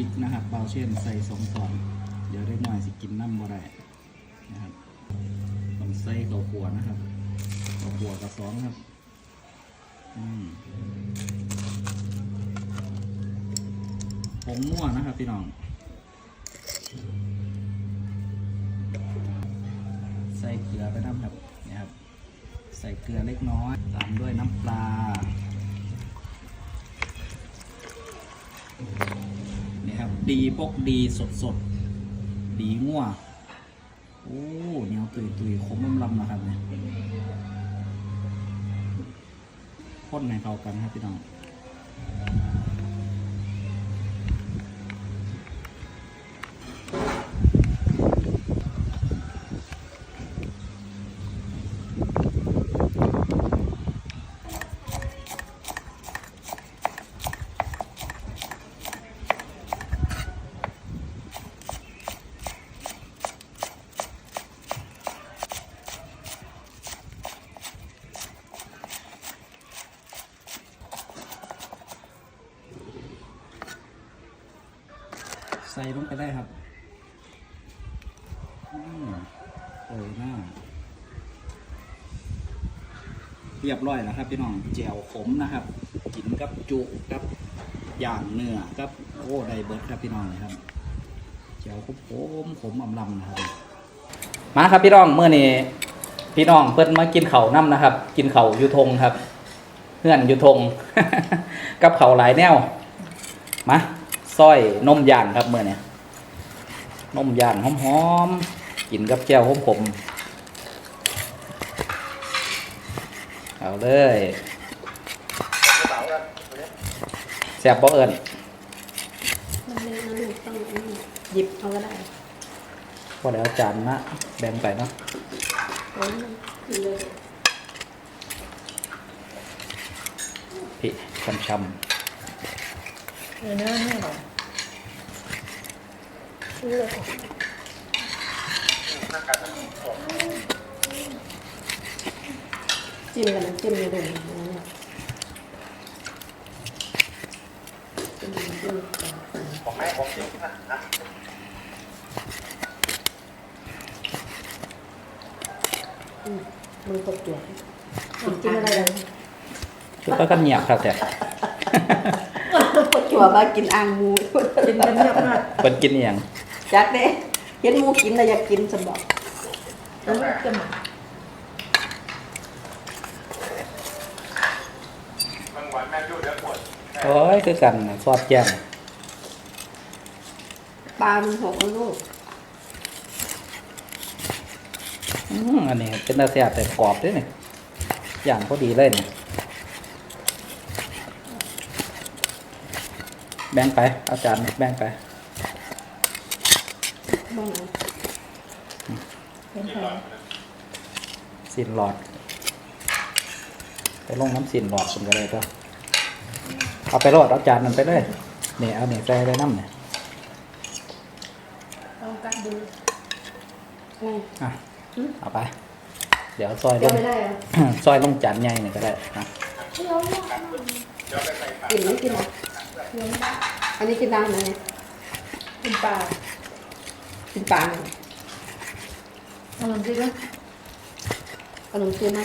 ริกนะครับเบาเช่นใส่สองตอน เดี๋ยวได้หน่อยสิกินน้ำบ่ได้นะครับต้องใส่ข้าวขัวนะครับข้าวขัวกับสองครับอืมผงมั่วนะครับพี่น้อง ใส่เกลือไปน้ำครับนี่ครับ ใส่เกลือเล็กน้อย ตามด้วยน้ำปลา นี่ครับดีปกดีสดสดดีง่วโอ้เหนียวตุยตุยคมลำลำนะครับเนี่ยพ่นในเขากันครับพี่น้อง ใส่ลงไปได้ครับอืมโอ้ยหน้าเรียบร้อยแล้วครับพี่น้องแจวขมนะครับ กินกับจุกับย่างเนื้อกับโอ้ไดเบิร์ดครับพี่น้องนะครับแจวขมขมขมอำลำนะครับ มาครับพี่น้องเมื่อนี้พี่น้องเพิ่นมากินเข่าน้ำนะครับ กินเข่ายูทงครับเพื่อนยูทงกับเข่าหลายแนวมา ซอยนมย่างครับเมื่อนี้นมย่างหอมๆกินกับแจ่วขมๆเอาเลยแซ่บบ่เอิญมันเลยนะลูกต้องอันนี้หยิบเอาก็ได้พอแล้วจานนะแบ่งไปเนาะโอ้ยมันเลยพี่ช้ำเนื้อเนื้อหน่อ ยเลือดจิ้มกันนะจิ้มเลยเลยนะเนี่ยจิ้มจิ้มอืมมือตกเกลือกินกินอะไรกันๆชุดก็กันเงียบครับแต่ปวดจั่วมากินอ่างงูกินกันเงียบมากเป็นกินอย่าง จักเด้เห็นหมูกินแล้วอยากกินสมบอกแล้วมันจะมาโอ้ยคือกันน่ะซอสแจ่มปลามันหกแล้วลูกอืมอันนี้เป็นตาแซ่บแต่กรอบด้วยนี่อย่างพอดีเลยนี่แบ่งไปเอาจารย์แบ่งไป บ้างนะเป็นแผล สินหลอดไปลงน้ำสินหลอดผมก็เลยก็เอาไปโรดเอาจานมันไปเลยนี่เอาเนี่ยใส่ไปน้ำเนี่ยลองกัดดูไงอะเอาไป เดี๋ยวซอยลเดี๋ยวงไม่ได้เหรอซอยลงจานใหญ่นี่ก็ได้นะกินไม่กินอะเดี๋ยวไม่ได้อันนี้กินได้ไหมกินปลากินปลาเนี่ย ขนมจีนไหมขนมจีนไหม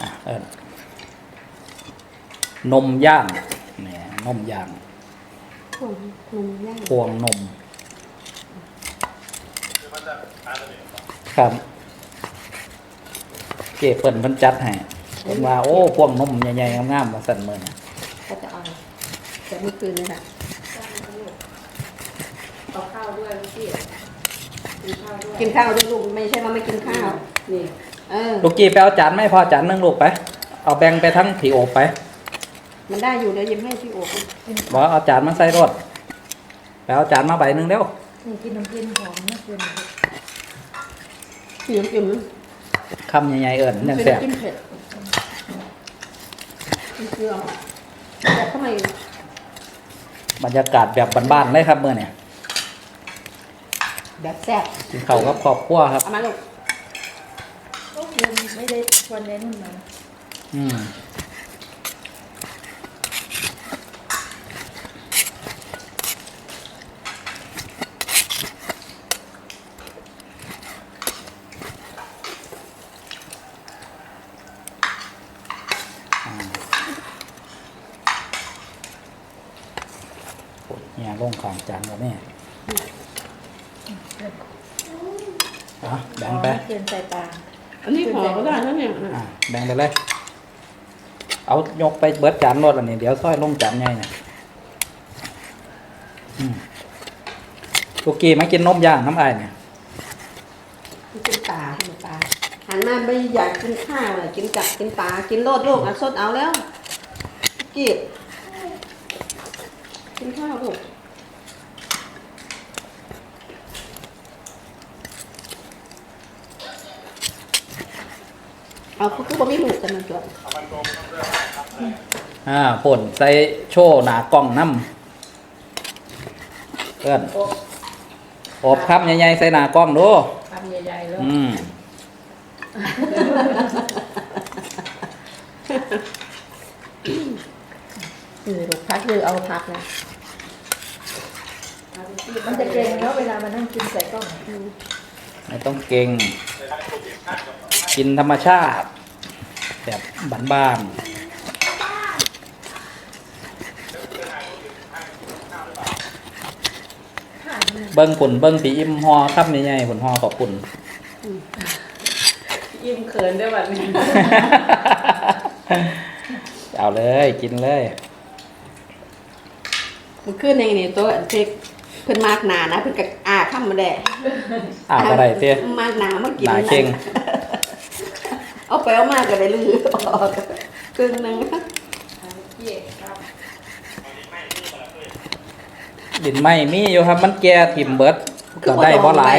อะเอิญนมย่างเนี่ยนมย่างพวงนมย่างพวงนม ครับ เก็บเปิ่นเพิ่นจัดให้ผมว่า โอ้ พวงนมใหญ่ๆงามๆมาสั่นมือนะก็จะเอาแต่ เมื่อคืนนี่ค่ะเอาข้าวด้วยพี่กินข้าวด้วยลูกไม่ใช่ว่าไม่กินข้าวนี่เออลูกกี้ไปเอาจานไม่พอจานหนึงลูกไป เอาแบ่งไปทั้งผีโอบไป มันได้อยู่เดี๋ยวยิ้มให้พี่โอ๊คบอกเอาจานมาใส่รถไปเอาจานมาใบหนึ่งเร็วนี่กินขนมจีนหอมเมื่อคืนพี่ยิ้มยิ้มคำใหญ่ๆเอิญยังไม่แสได้บกินเผ็ดกินเกลือแต่ทำไม บรรยากาศแบบบ้านๆเลยครับเมื่อเนี่ยแบบแซ่บกินข้าวกับครอบครัวครับ เอามาลูกต้องยังไม่ได้วันนี้นู่นมาอืมอ่าโอ้ยเนี่ยลงของจานแล้วเนี่ยอะ แบ่งไปเปลี่ยนใส่ปลาอันนี้ห่อก็ได้นะเนี่ยอะแบ่งไปเลย เอายกไปเบิดจานรถอันนี้เดี๋ยวซอยลงจานใหญ่เนี่ยอืมตุกี้มากินนมย่างน้ำอายเนี่ยกินปลากินปลาหันมาไม่อยากกินข้าวเลยกินกับกินปลากินโลดลูกอะสดเอาแล้วกีบกินข้าวลูก เอาคือคือบ่มีลูกกันนะจ๊ะอ่าป่นใส่โชว์หนากล้องน้ำเพื่อนอบคำใหญ่ๆใส่หนากล้องดูทำใหญ่ๆแล้วอืมคือลูกพักคือเอาพักนะมันจะเกรงแล้วเวลามานั่งกินใส่กล้องไม่ต้องเก่ง กินธรรมชาติ แบบบ้านๆเบิ้งปุ่นเบิ้งปีอิ่มหอครับใหญ่ๆผลหอขอบปุ่นยิ้มเขินด้วยแบบนี้ เอาเลยกินเลยมันขึ้นในนี่ตัวเพ็กเพิ่นมากหนานะเพิ่นก็อาข้ามมาแดดอ่าอะไรเตี้ยมากหนามากินหนาเข่ง เอาไปเอามากก็ได้ลือออกครึ่งหนึงดินไม่มีอยู่ครับ มันแก่ถิ่มเบิดก็ได้บ่หลาย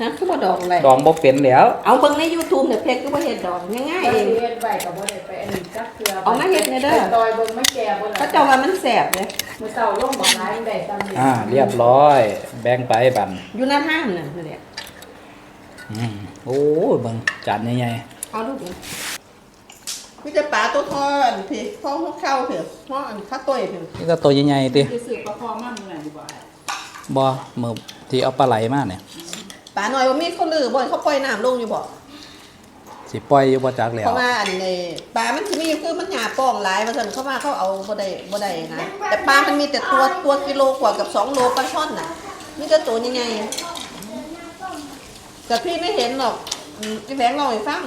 ฮะคือบ่ดอกอะไรดองบ่เป็นแล้ว เอาเบิ่งใน YouTube เนี่ยเพจก็บ่เฮ็ดดอกง่ายๆเอเองเฮ็ดใบกับบ่ได้ไปอันนี้จักเกลือเอามาเฮ็ดเนี่ยเด้อดอยเบิ่งไม่แก่บ่ล่ะเขาเจ้าว่ามันแซ่บเด้มื้อเช้าลงบ่หลายได้ตามนี้อ่า เรียบร้อย แบ่งไปบันอยู่หน้าห้างน่ะคือเนี่ยอืมโอ้ยเบิ่งจานใหญ่ เอาลูกนี่มีแต่ปลาตัวทอดพี่พ่อเข้าเถอะพ่ออันข้าวต้ยเถอะๆนี่ก็ตัวใหญ่ๆติจะสืบประคองมั่งเมื่อไหร่ดีกว่าบ่มือที่เอาปลาไหลมาเนี่ยปลาหน่อยว่ามีเขาลือบ่เขาปล่อยน้ำลงอยู่บ่สิปล่อยอยู่บ่จักแล้เพวราะว่าอันในปลามันสิมีอยู่คือมันหยาป้องหลายมาสั่นเข้ามาเขาเอาบ่ได้บ่ได้นะแต่ปลามันมีแต่ตัวตัวกิโลกว่ากับสองโลปลาช่อนน่ะนี่ก็ตัวยังไงแต่พี่ไม่เห็นหรอกอืมพี่แบงค์เล่าให้ฟัง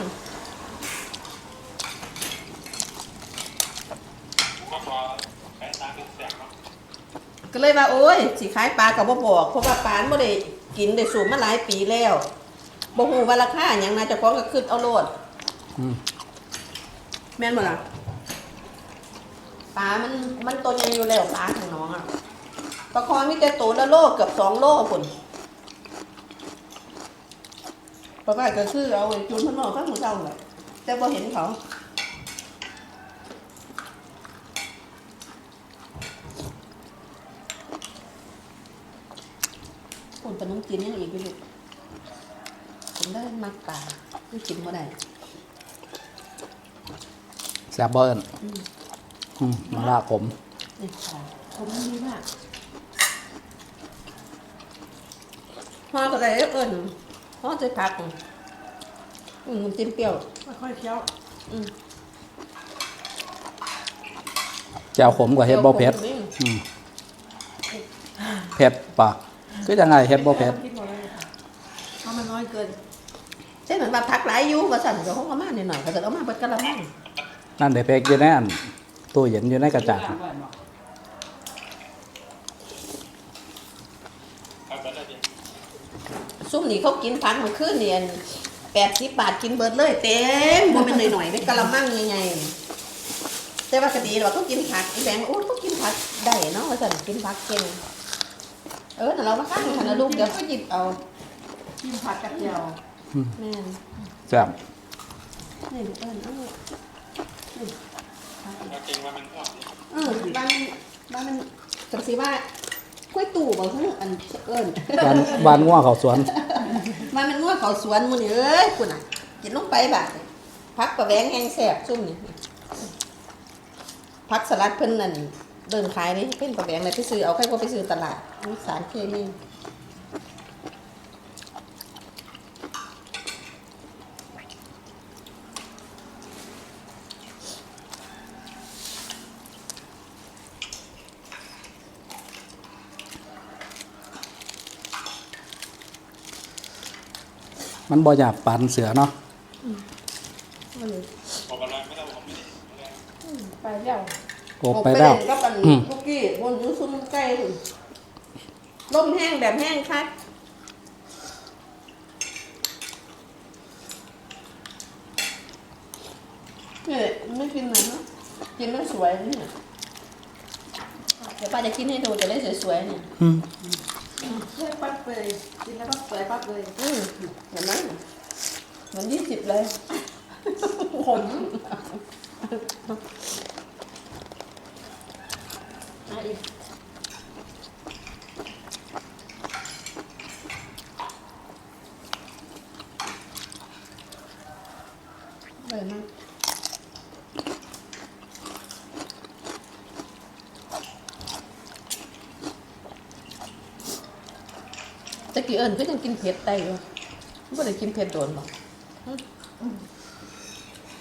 ก็เลยว่าโอ้ยสิขายปลากับบ่บอก เพราะว่าปลาบ่ได้กินได้สูบมาหลายปีแล้วบ่ฮู้ว่าราคาหยังนะเจ้าของก็ขึ้นเอาโลดอืมแม่นบ่ล่ะปลามันมันตัวใหญ่อยู่แล้วปลาของน้องอะปลาคอมีแต่ตัวละโลเกือบสองโลพุ่นปลาบ้านก็คือเอาไอ้จูนมันนอกข้างหัวเจ้าแหละแต่พอเห็นเขา คนปลาน้องกินยังอีกไปลูกผมได้มักปลาไม่กินบ่ได้แซ่บบ่เอิ้นอืมมาลาผมนี่ค่ะผมดีมากพ่อก็ได้เอิญพ่อจะพักอืมน้ำจิ้มเปรี้ยวค่อยๆเคี้ยวอืมแจ่วขมกว่าเฮ็ดบ่เผ็ดอืมเผ็ดปาก คือจังไงเฮ็ดบ่เผ็ดคิดหมดเลยค่ะเพราะมันน้อยเกินใช่เหมือนแบบพักหลายอยูมาสั่นกับห้องอาม่าหน่อยๆก็จะเอามาเปิดกระมังนั่นเดี๋ยวเพกอยู่ในอันตู้เย็นอยู่ในกระจาดอร่อยมากซุ่มนี่เขากินพักมันขึ้นเนียนแปดสิบบาทกินเบิดเลยเต็มบ่เป็นหน่อยๆเป็นกระมังใหญ่ๆแต่ว่าคดีเราต้องกินผักอีแบงค์โอ้ต้องกินผักได้เนาะมาสั่นกินผักเก่ง เออแต่เรามาข้างขันนะลูกเดี๋ยวก็หยิบเอาจิ้มผัดกระเจียวแม่นแซ่บนี่ลูกเอิญเอาเลยนี่เออบ้านบ้านมันจังสีว่าค่อยตู่บ่ฮึอันเอิญบ้านบ้านง่วเขาสวนบ้านมันงัวเขาสวนมื้อนี้เอ้ยคุณน่ะกินลงไปบาดนี้พักประแวงแห้งแสบซุ่มนี่พักสลัดเพิ่นนั่น เดินขายนี่เป็นประแวงเลยไปซื้อเอาใครก็ไปซื้อตลาดมีสารเคมีมันบ่อยากปานเสือเนาะไปแล้วโกบไปแล้วออกเนก็ปัน อืมคุกกี้บนยูซุมใกล้ถึงล่มแห้งแบบแห้งคัดเนี่ยไม่กินหน่อยเนาะกินแล้วสวยนี่เนี่ยเดี๋ยวป้าจะกินให้ดูจะได้สวยๆเนี่ยอืมเพื่อปั๊บเลยกินแล้วปั๊บเปื่อยปั๊บเลยอืมเห็นไหมเหมือนยี่สิบเลย ขม อะอีกเลยมากตะ กี้เอิญก็ยังกินเผ็ดได้อยู่ไม่ได้กินเผ็ดโดนหรอก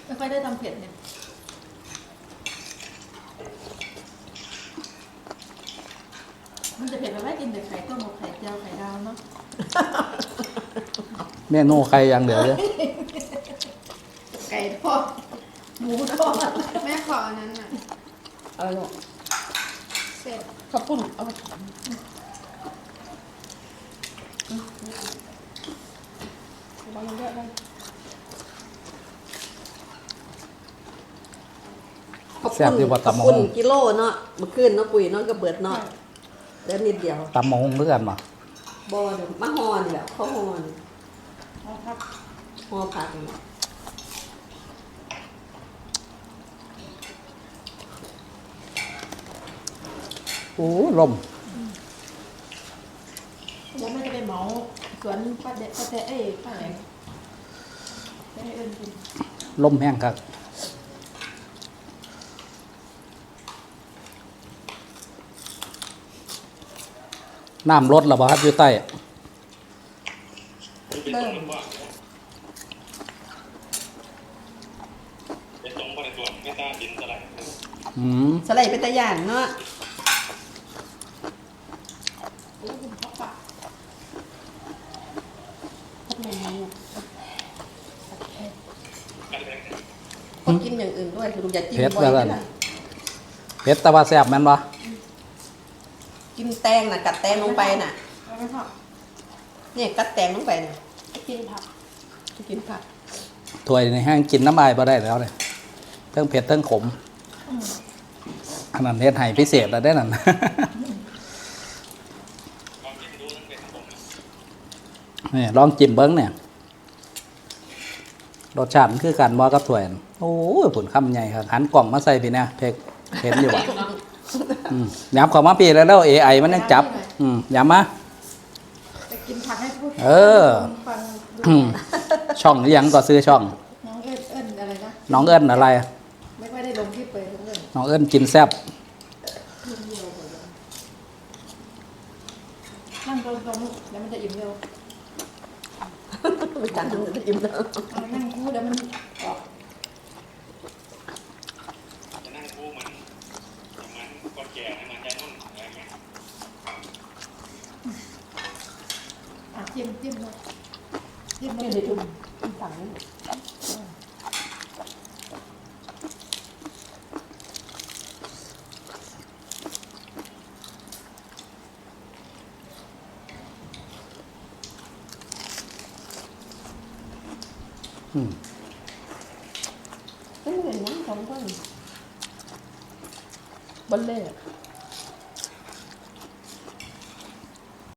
ไม่ค่อยได้ทำเผ็ดเนี่ยมันจะเผ็ดแบบไม่กินแต่ไข่ต้มกับไข่เจียวไข่ดาวเนาะเมนูใครอย่างเดียวเลยไก่ทอดหมูทอดแม่ขออันนั้นอะอะไรหรอกเสร็จข้าวปุ้นเอา ไปวางเยอะเลยแซ่บดีกว่าตำมะข้าวฮปุ้งนกิโลเนาะเมื่อคืนเนาะปุ๋ยเนาะก็เบิดเนาะเดี๋ยวนิดเดียวตำมะฮงเพื่อนมาบอเดี๋ยวมะฮอนี่แหละข้าวฮอนี่เอาครับฮอผักนี่โอ้ลมแล้วแม่จะไปเหมา สวนป้าเด็ป้าเจ๊เอ้ยป้าไหนไปให้เอิญกินลมแห้งครับน้ำลดแล้วบ่ครับอยู่ใต้เริ่มเป็นตรงบริบทไม่ต้าดินสลายอืมสไลด์เป็นตะย่างเนาะก็กิน อย่างอื่นด้วยคืออย่าจิ้มเผ็ดบ่อยแล้วกัไม่นได้เผ็ดแต่ว่าแซ่บแม่นบ่กินแตงน่ะกัดแตงลงไปน่ะเอาไม่ชอบเนี่ยกัดแตงลงไปน่ะกินผักกินผักถ้วยในแห้งกินน้ำลายบ่ได้แล้วเนี่ยเทั้งเผ็ดเทั้งขมอันนั้นเฮ็ดให้พิเศษแล้วได้นั่นความจริงรู้ตั้งแต่ผมนี่ลองจิ้มเบิ้งเนี่ยรสชาติมันคือกันบ่กับถ้วยนั่น โอ้ยผลคำใหญ่ครับหันกล่องมาใส่พี่เนี่ยเพกเห็นอยู่ว่ะอืมย้ำเข้ามาพี่แล้วแล้ว AI มันยังจับ อืมย้ำมาไปกินผักให้พูดเออ ฟังดูอืมช่องหรือยังก็ซื้อช่อง น้องเอิญเอิญอะไรนะ น้องเอิ้นอะไร ไม่ค่อยได้ลงที่เปิดน้องเอิญน้องเอิ้นกินแซ่บนั่งตรงๆลูกแล้วมันจะอิ่มเร็ว ไปจันทร์มันจะอิ่มแล้ว เอานั่งคู่แล้วมันออก จะนั่งคู่เหมือนเหมือนคนแก่ให้มันใจนุ่นอะไรเงี้ย อะ จิ้มจิ้มเลยจิ้มเลยยจุ่มฝั่งนี้